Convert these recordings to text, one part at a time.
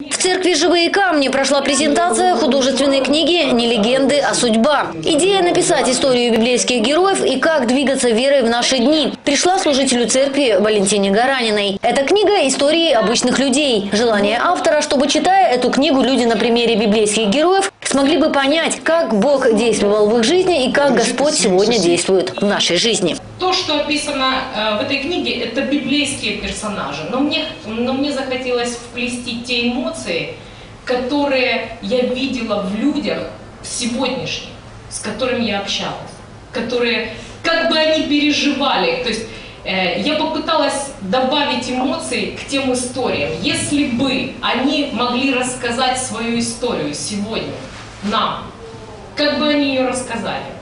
В церкви «Живые камни» прошла презентация художественной книги «Не легенды, а судьба». Идея написать историю библейских героев и как двигаться верой в наши дни пришла служителю церкви Валентине Гараниной. Эта книга – истории обычных людей. Желание автора, чтобы, читая эту книгу, люди на примере библейских героев смогли бы понять, как Бог действовал в их жизни и как Господь сегодня действует в нашей жизни. То, что описано э, в этой книге, это библейские персонажи. Но мне, но мне захотелось вплести те эмоции, которые я видела в людях сегодняшних, с которыми я общалась, которые, как бы они переживали. То есть э, я попыталась добавить эмоций к тем историям. Если бы они могли рассказать свою историю сегодня нам, как бы они ее рассказали?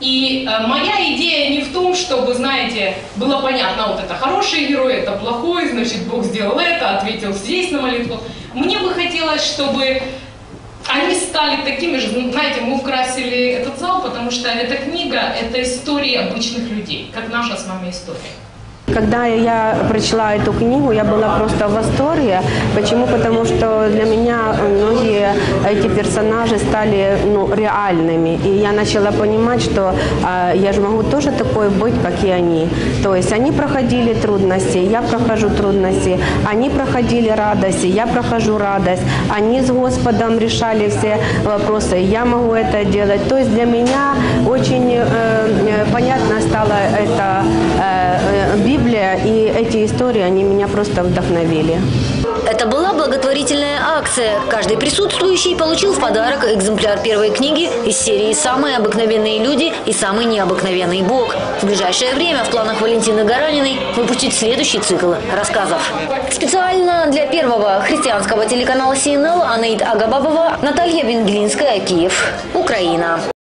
И э, моя идея не в том, чтобы, знаете, было понятно, вот это хороший герой, это плохой, значит, Бог сделал это, ответил здесь на молитву. Мне бы хотелось, чтобы они стали такими же, ну, знаете, мы украсили этот зал, потому что эта книга – это истории обычных людей, как наша с вами история. Когда я прочла эту книгу, я была просто в восторге. Почему? Потому что для меня многие эти персонажи стали ну, реальными. И я начала понимать, что э, я же могу тоже такой быть, как и они. То есть они проходили трудности, я прохожу трудности. Они проходили радости, я прохожу радость. Они с Господом решали все вопросы, я могу это делать. То есть для меня очень э, понятно стало это э, истории, они меня просто вдохновили. Это была благотворительная акция. Каждый присутствующий получил в подарок экземпляр первой книги из серии «Самые обыкновенные люди и самый необыкновенный Бог». В ближайшее время в планах Валентины Гараниной выпустить следующий цикл рассказов. Специально для первого христианского телеканала СНЛ Анаид Агабабова, Наталья Венгелинская, Киев, Украина.